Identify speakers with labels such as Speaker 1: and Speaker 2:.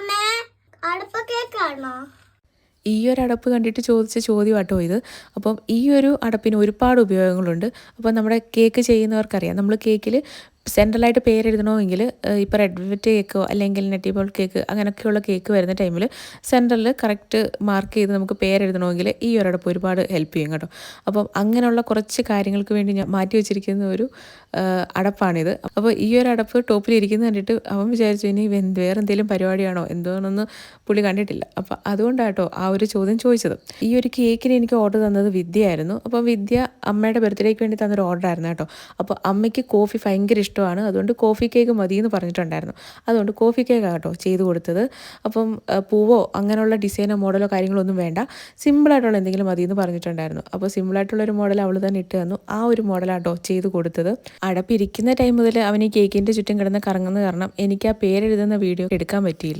Speaker 1: അമ്മേ
Speaker 2: ഈ ഒരു അടപ്പ് കണ്ടിട്ട് ചോദിച്ച ചോദ്യം കേട്ടോ ഇത്. അപ്പം ഈ ഒരു അടപ്പിന് ഒരുപാട് ഉപയോഗങ്ങളുണ്ട്. അപ്പം നമ്മുടെ കേക്ക് ചെയ്യുന്നവർക്കറിയാം. നമ്മൾ കേക്കിൽ സെൻട്രലായിട്ട് പേരെഴുതണമെങ്കിൽ ഇപ്പോൾ റെഡ് വെൽവെറ്റ് കേക്കോ അല്ലെങ്കിൽ നെറ്റി ബോൾ കേക്ക് അങ്ങനെയൊക്കെയുള്ള കേക്ക് വരുന്ന ടൈമിൽ സെൻട്രലിൽ കറക്റ്റ് മാർക്ക് ചെയ്ത് നമുക്ക് പേരെഴുതണമെങ്കിൽ ഈ ഒരിടപ്പ് ഒരുപാട് ഹെൽപ്പ് ചെയ്യും കേട്ടോ. അപ്പം അങ്ങനെയുള്ള കുറച്ച് കാര്യങ്ങൾക്ക് വേണ്ടി ഞാൻ മാറ്റി വെച്ചിരിക്കുന്ന ഒരു അടപ്പാണിത്. അപ്പോൾ ഈ ഒരു അടപ്പ് ടോപ്പിൽ ഇരിക്കുന്നത് കണ്ടിട്ട് അവൻ വിചാരിച്ചു ഇനി വേറെ എന്തെങ്കിലും പരിപാടിയാണോ എന്തോന്നൊന്നും പുള്ളി കണ്ടിട്ടില്ല. അപ്പോൾ അതുകൊണ്ടാട്ടോ ആ ഒരു ചോദ്യം ചോദിച്ചത്. ഈ ഒരു കേക്കിന് എനിക്ക് ഓർഡർ തന്നത് വിദ്യയായിരുന്നു അപ്പോൾ വിദ്യ അമ്മയുടെ ബർത്ത്ഡേക്ക് വേണ്ടി തന്നൊരു ഓർഡർ ആയിരുന്നു കേട്ടോ. അപ്പോൾ അമ്മയ്ക്ക് കോഫി ഭയങ്കര ഇഷ്ടമാണ്. അതുകൊണ്ട് കോഫി കേക്ക് മതി എന്ന് പറഞ്ഞിട്ടുണ്ടായിരുന്നു. അതുകൊണ്ട് കോഫി കേക്ക് കേട്ടോ ചെയ്ത് കൊടുത്തത്. അപ്പം പൂവോ അങ്ങനെയുള്ള ഡിസൈനോ മോഡലോ കാര്യങ്ങളൊന്നും വേണ്ട. സിമ്പിളായിട്ടുള്ള എന്തെങ്കിലും മതി എന്ന് പറഞ്ഞിട്ടുണ്ടായിരുന്നു അപ്പോൾ സിമ്പിളായിട്ടുള്ള ഒരു മോഡൽ അവൾ തന്നെ ഇട്ട് തന്നു. ആ ഒരു മോഡലാട്ടോ ചെയ്ത് കൊടുത്തത്. അടപ്പിരിക്കുന്ന ടൈം മുതൽ അവൻ ഈ കേക്കിന്റെ ചുറ്റും കിടന്ന് കറങ്ങുന്ന കാരണം എനിക്ക് ആ പേരെഴുതുന്ന വീഡിയോ എടുക്കാൻ പറ്റിയില്ല.